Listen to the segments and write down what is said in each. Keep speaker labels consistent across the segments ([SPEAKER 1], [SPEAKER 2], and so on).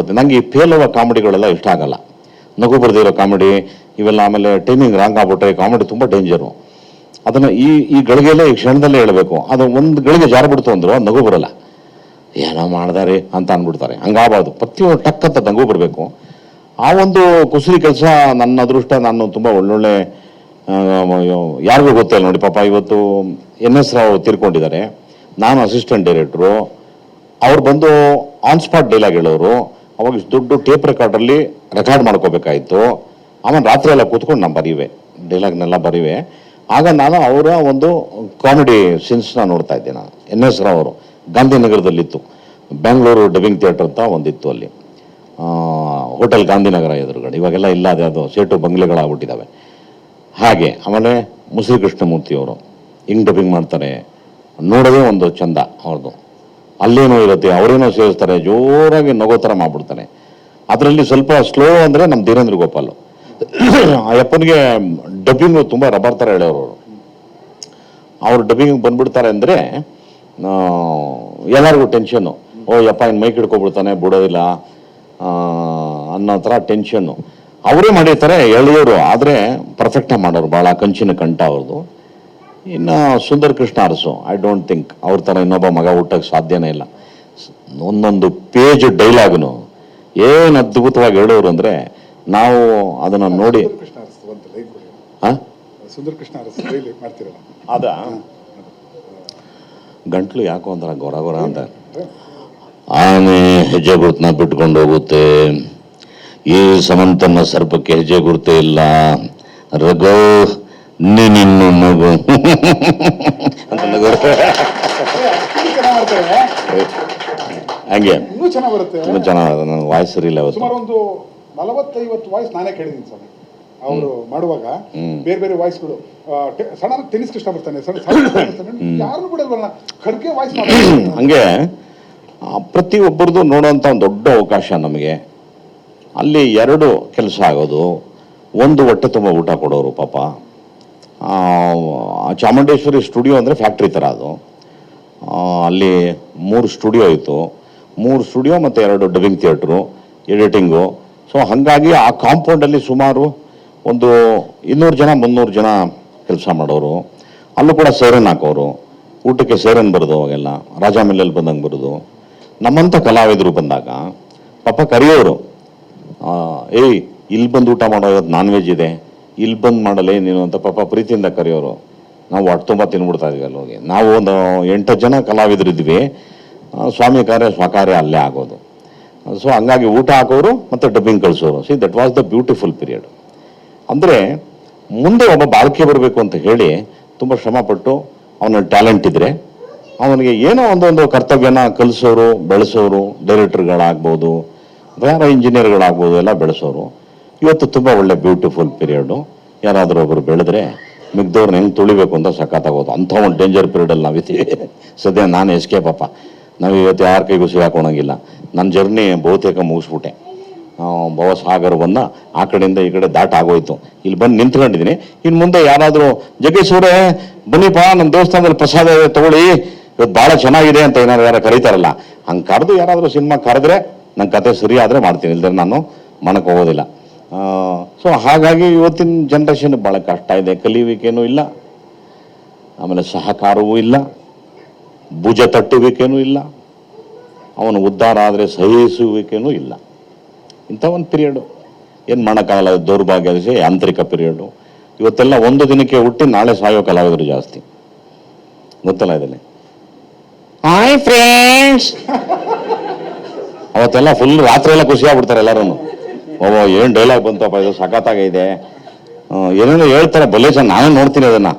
[SPEAKER 1] ಬಿಡುತ್ತೆ ನಂಗೆ ಈ ಪೇಲುವ ಕಾಮಿಡಿಗಳೆಲ್ಲ ಇಷ್ಟ ಆಗಲ್ಲ. ನಗು ಬರ್ದಿರೋ ಕಾಮಿಡಿ, ಇವೆಲ್ಲ ಆಮೇಲೆ ಟೈಮಿಂಗ್ ರಾಂಗ್ ಆಗ್ಬಿಟ್ರೆ ಕಾಮಿಡಿ ತುಂಬ ಡೇಂಜರು ಅದನ್ನು ಈ ಈ ಗಳಿಗೆಯಲ್ಲೇ ಈ ಕ್ಷಣದಲ್ಲೇ ಹೇಳಬೇಕು. ಅದು ಒಂದು ಗಳಿಗೆ ಜಾರ ಬಿಡ್ತು ಅಂದ್ರು ಅದು ನಗು ಬರಲ್ಲ. ಏನೋ ಮಾಡ್ದಾರೆ ಅಂತ ಅಂದ್ಬಿಡ್ತಾರೆ ಹಂಗಾಗಬಾರ್ದು. ಪ್ರತಿಯೊಂದು ಟಕ್ ಅಂತ ನಗು ಬರಬೇಕು. ಆ ಒಂದು ಕುಸುರಿ ಕೆಲಸ ನನ್ನ ಅದೃಷ್ಟ, ನಾನು ತುಂಬ ಒಳ್ಳೊಳ್ಳೆ ಯಾರಿಗೂ ಗೊತ್ತಿಲ್ಲ ನೋಡಿ ಪಾಪ. ಇವತ್ತು ಎನ್ ಎಸ್ ರಾವ್ ತೀರ್ಕೊಂಡಿದ್ದಾರೆ. ನಾನು ಅಸಿಸ್ಟೆಂಟ್ ಡೈರೆಕ್ಟ್ರು ಅವ್ರು ಬಂದು ಆನ್ ಸ್ಪಾಟ್ ಡೈಲಾಗ್ ಹೇಳೋರು. ಅವಾಗ ದುಡ್ಡು ದೊಡ್ಡ ಟೇಪ್ ರೆಕಾರ್ಡಲ್ಲಿ ರೆಕಾರ್ಡ್ ಮಾಡ್ಕೋಬೇಕಾಯಿತು. ಆಮೇಲೆ ರಾತ್ರಿ ಎಲ್ಲ ಕೂತ್ಕೊಂಡು ನಾನು ಬರೀವೆ ಡೈಲಾಗ್ನೆಲ್ಲ ಬರೀವೆ. ಆಗ ನಾನು ಅವರ ಒಂದು ಕಾಮಿಡಿ ಸೀನ್ಸ್ನ ನೋಡ್ತಾ ಇದ್ದೆ ನಾನು. ಎನ್ ಎಸ್ ರಾವ್ ಅವರು ಗಾಂಧಿನಗರದಲ್ಲಿತ್ತು ಬೆಂಗಳೂರು ಡಬ್ಬಿಂಗ್ ಥಿಯೇಟರ್ ಅಂತ ಒಂದಿತ್ತು ಅಲ್ಲಿ. ಹೋಟೆಲ್ ಗಾಂಧಿನಗರ ಎದುರುಗಡೆ. ಇವಾಗೆಲ್ಲ ಇಲ್ಲ ಅದೇ ಅದು ಸೇಟು ಬಂಗ್ಲೆಗಳಾಗ್ಬಿಟ್ಟಿದ್ದಾವೆ ಹಾಗೆ ಆಮೇಲೆ ಮುಸ್ರಿ ಕೃಷ್ಣಮೂರ್ತಿಯವರು ಹಿಂಗ್ ಡಬ್ಬಿಂಗ್ ಮಾಡ್ತಾರೆ. ನೋಡೋದೇ ಒಂದು ಚಂದ ಅವ್ರದ್ದು ಅಲ್ಲೇನೋ ಇರುತ್ತೆ, ಅವರೇನೋ ಸೇರಿಸ್ತಾರೆ ಜೋರಾಗಿ ನಗೋ ಥರ ಮಾಡ್ಬಿಡ್ತಾನೆ. ಅದರಲ್ಲಿ ಸ್ವಲ್ಪ ಸ್ಲೋ ಅಂದರೆ ನಮ್ಮ ಧೀರೇಂದ್ರ ಗೋಪಾಲ್. ಆ ಯಪ್ಪನಿಗೆ ಡಬ್ಬಿಂಗು ತುಂಬ ರಬ್ಬರ್ ಥರ ಹೇಳೋರು ಅವರು. ಡಬ್ಬಿಂಗ್ ಬಂದ್ಬಿಡ್ತಾರೆ ಅಂದರೆ ಎಲ್ಲರಿಗೂ ಟೆನ್ಷನ್ನು ಓ, ಯಪ್ಪ ಇನ್ನು ಮೈಕ್ ಹಿಡ್ಕೊಬಿಡ್ತಾನೆ, ಬಿಡೋದಿಲ್ಲ. ಅನ್ನೋ ಥರ ಟೆನ್ಷನ್ನು ಅವರೇ ಮಾಡಿರ್ತಾರೆ, ಎಳೆಯೋರು. ಆದರೆ ಪರ್ಫೆಕ್ಟಾಗಿ ಮಾಡೋರು ಭಾಳ ಕಂಚಿನ ಕಂಠ ಅವ್ರದ್ದು. ಇನ್ನು Sundar Krishna Urs I don't think ಅವ್ರ ಥರ ಇನ್ನೊಬ್ಬ ಮಗ ಹುಟ್ಟಕ್ಕೆ ಸಾಧ್ಯನೇ ಇಲ್ಲ. ಒಂದೊಂದು ಪೇಜ್ ಡೈಲಾಗ್ನು ಏನು ಅದ್ಭುತವಾಗಿ ಹೇಳೋರು ಅಂದರೆ ನಾವು ಅದನ್ನು ನೋಡಿ ಅದ? ಗಂಟ್ಲು ಯಾಕೋ ಅಂತಾರ ಗೊರ ಗೊರ ಅಂತ. ಆನೆ ಹೆಜ್ಜೆ ಗುರುತನ್ನ ಬಿಟ್ಕೊಂಡು ಹೋಗುತ್ತೆ. ಈ ಸಮಂತನ ಸರ್ಪಕ್ಕೆ ಹೆಜ್ಜೆ ಗುರುತೇ ಇಲ್ಲ. ರಘು ನೀನಿನ್ನು ಮಗು. ಅಂತ ಹಂಗೆ
[SPEAKER 2] ಇನ್ನೂ ಚೆನ್ನಾಗಿ ಬರುತ್ತೆ.
[SPEAKER 1] ತುಂಬ ಚೆನ್ನಾಗಿ ನನ್ನ ವಾಯ್ಸ್ ಸರಿ ಇಲ್ಲ ಅವತ್ತು.
[SPEAKER 2] ಸುಮಾರು ಒಂದು ನಲವತ್ತೈವತ್ತು ವಾಯ್ಸ್ ನಾನೇ ಕೇಳಿದ್ದೀನಿ ಸರ್ ಅವರು ಮಾಡುವಾಗ. ಬೇರೆ ಬೇರೆ ವಾಯ್ಸ್ಗಳು. ಸಣ್ಣ ಟೆನಿಸ್ ಕೃಷ್ಣ ಬರ್ತಾನೆ. ಸಣ್ಣ ಯಾರು ಯಾರನ್ನು ಖರ್ಗೆ ವಾಯ್ಸ್
[SPEAKER 1] ಹಂಗೆ ಆ, ಪ್ರತಿಯೊಬ್ಬರದು ನೋಡುವಂಥ ಒಂದು ದೊಡ್ಡ ಅವಕಾಶ ನಮಗೆ. ಅಲ್ಲಿ ಎರಡು ಕೆಲಸ ಆಗೋದು. ಒಂದು ಹೊಟ್ಟೆ ತುಂಬ ಊಟ ಕೊಡೋರು ಪಾಪ. ಚಾಮುಂಡೇಶ್ವರಿ ಸ್ಟುಡಿಯೋ ಅಂದರೆ ಫ್ಯಾಕ್ಟ್ರಿ ಥರ ಅದು. ಅಲ್ಲಿ ಮೂರು ಸ್ಟುಡಿಯೋ ಇತ್ತು. ಮೂರು ಸ್ಟುಡಿಯೋ ಮತ್ತು ಎರಡು ಡಬ್ಬಿಂಗ್ ಥಿಯೇಟ್ರು, ಎಡಿಟಿಂಗು. ಸೊ ಹಾಗಾಗಿ ಆ ಕಾಂಪೌಂಡಲ್ಲಿ ಸುಮಾರು ಒಂದು ಇನ್ನೂರು ಜನ, ಮುನ್ನೂರು ಜನ ಕೆಲಸ ಮಾಡೋರು. ಅಲ್ಲೂ ಕೂಡ ಸೇರನ್ ಹಾಕೋರು. ಊಟಕ್ಕೆ ಸೇರನ್ ಬರೋದು ಅವಾಗೆಲ್ಲ. ರಾಜ ಮಿಲ್ಲಲ್ಲಿ ಬಂದಂಗೆ ಬರೋದು. ನಮ್ಮಂಥ ಕಲಾವಿದರು ಬಂದಾಗ, ಪಾಪ ಕರೆಯೋರು. ಏಯ್ ಇಲ್ಲಿ ಬಂದು ಊಟ ಮಾಡೋದು ನಾನ್ ವೆಜ್ ಇದೆ. ಇಲ್ಲಿ ಬಂದು ಮಾಡಲೇ ನೀನು ಅಂತ ಪಾಪ ಪ್ರೀತಿಯಿಂದ ಕರೆಯೋರು. ನಾವು ಹೊಟ್ಟೆ ತುಂಬ ತಿನ್ಬಿಡ್ತಾ ಇದ್ವಿ ಅಲ್ಲಿ ನಾವು ಒಂದು ಎಂಟು ಜನ ಕಲಾವಿದರು ಇದ್ವಿ ಸ್ವಾಮಿ ಕಾರ್ಯ ಸ್ವಕಾರ್ಯ ಅಲ್ಲೇ ಆಗೋದು. ಸೊ, ಹಂಗಾಗಿ ಊಟ ಹಾಕೋರು ಮತ್ತು dubbing ಕಳಿಸೋರು. See that was the beautiful period ಅಂದರೆ, ಮುಂದೆ ಒಬ್ಬ ಬಾಳಿಕೆ ಬರಬೇಕು ಅಂತ ಹೇಳಿ ತುಂಬ ಶ್ರಮಪಟ್ಟು ಅವನ ಟ್ಯಾಲೆಂಟ್ ಇದ್ದರೆ ಅವನಿಗೆ ಏನೋ ಒಂದೊಂದು ಕರ್ತವ್ಯನ ಕಲಿಸೋರು, ಬೆಳೆಸೋರು ಡೈರೆಕ್ಟರ್ಗಳಾಗ್ಬೋದು ಬೇರೆ ಇಂಜಿನಿಯರ್ಗಳಾಗ್ಬೋದು ಎಲ್ಲ ಬೆಳೆಸೋರು. ಇವತ್ತು ತುಂಬ ಒಳ್ಳೆ ಬ್ಯೂಟಿಫುಲ್ ಪೀರಿಯಡು ಯಾರಾದರೂ ಒಬ್ಬರು ಬೆಳೆದ್ರೆ ಮಿಗ್ದವ್ರನ್ನ ಹೆಂಗೆ ತುಳಿಬೇಕು ಅಂತ ಸಖತ್ತಾಗೋದು. ಅಂಥ ಒಂದು ಡೇಂಜರ್ ಪೀರಿಯಡಲ್ಲಿ ನಾವಿದ್ದೀವಿ. ಸದ್ಯ ನಾನು ಎಸ್ಕೇಪ್ ಅಪ್ಪ. ನಾವು ಇವತ್ತು ಯಾರ ಕೈಗೂ ಸಿಗಾಕೊಳಂಗಿಲ್ಲ ನನ್ನ ಜರ್ನಿ ಬಹುತೇಕ ಮುಗಿಸ್ಬಿಟ್ಟೆ. ಭವಸಾಗರ್ ಬಂದ ಆ ಕಡೆಯಿಂದ ಈ ಕಡೆ ದಾಟ ಆಗೋಯ್ತು. ಇಲ್ಲಿ ಬಂದು ನಿಂತ್ಕೊಂಡಿದ್ದೀನಿ. ಇನ್ನು ಮುಂದೆ ಯಾರಾದರೂ, ಜಗೇಶ್ ಅವರೇ, ಬನ್ನಿಪ್ಪ ನಮ್ಮ ದೇವಸ್ಥಾನದಲ್ಲಿ ಪ್ರಸಾದ ತಗೊಳ್ಳಿ. ಇವತ್ತು ಭಾಳ ಚೆನ್ನಾಗಿದೆ ಅಂತ ಏನಾದ್ರು ಯಾರು ಕರೀತಾರಲ್ಲ, ಹಂಗೆ ಕರೆದು ಯಾರಾದರೂ ಸಿನಿಮಾ ಕರೆದ್ರೆ ನನ್ನ ಕತೆ ಸರಿ ಆದರೆ ಮಾಡ್ತೀನಿ. ಇಲ್ದ್ರೆ ನಾನು ಮನಕ್ಕೆ ಹೋಗೋದಿಲ್ಲ. ಸೊ ಹಾಗಾಗಿ ಇವತ್ತಿನ ಜನ್ರೇಷನ್ ಭಾಳ ಕಷ್ಟ ಇದೆ. ಕಲಿಯುವಿಕೆನೂ ಇಲ್ಲ ಆಮೇಲೆ ಸಹಕಾರವೂ ಇಲ್ಲ ಭುಜ ತಟ್ಟುವಿಕೆನೂ ಇಲ್ಲ ಅವನು ಉದ್ಧಾರ ಆದರೆ ಸಹಿಸುವಿಕೆನೂ ಇಲ್ಲ. ಇಂಥ ಒಂದು ಪಿರಿಯಡು ಏನು ಮಾಡೋಕ್ಕಾಗಲ್ಲ ದೌರ್ಭಾಗ್ಯ ಯಾಂತ್ರಿಕ ಪಿರಿಯಡು ಇವತ್ತೆಲ್ಲ ಒಂದು ದಿನಕ್ಕೆ ಹುಟ್ಟಿ ನಾಳೆ ಸಾಯೋ ಕಲಾವಿದರು ಜಾಸ್ತಿ. ಗೊತ್ತಲ್ಲ ಇದರಲ್ಲಿ ಹಾಯ್ ಫ್ರೆಂಡ್ಸ್ ಅವತ್ತೆಲ್ಲ ಫುಲ್ ರಾತ್ರಿ ಎಲ್ಲ ಖುಷಿ ಆಗ್ಬಿಡ್ತಾರೆ ಎಲ್ಲರೂ ಓ ಏನು ಡೈಲಾಗ್ ಬಂತಪ್ಪ ಇದು ಸಖತ್ತಾಗಿದೆ ಏನೇನೋ ಹೇಳ್ತಾರೆ ಬಲೆ ನಾನೇ ನಾನು ನೋಡ್ತೀನಿ ಅದನ್ನ.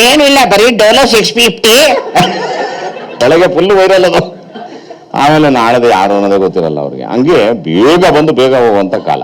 [SPEAKER 3] ಏನಿಲ್ಲ ಬರೀ ಡೋಲೋ ಸಿಕ್ಸ್ ಫಿಫ್ಟಿ
[SPEAKER 1] ಬೆಳಗ್ಗೆ ಫುಲ್ ವೈರಲ್ ಅದು. ಆಮೇಲೆ ನಾಳೆದು ಯಾರು ಅನ್ನೋದೇ ಗೊತ್ತಿರಲ್ಲ ಅವ್ರಿಗೆ. ಹಂಗೆ ಬೇಗ ಬಂದು ಬೇಗ ಹೋಗುವಂಥ ಕಾಲ.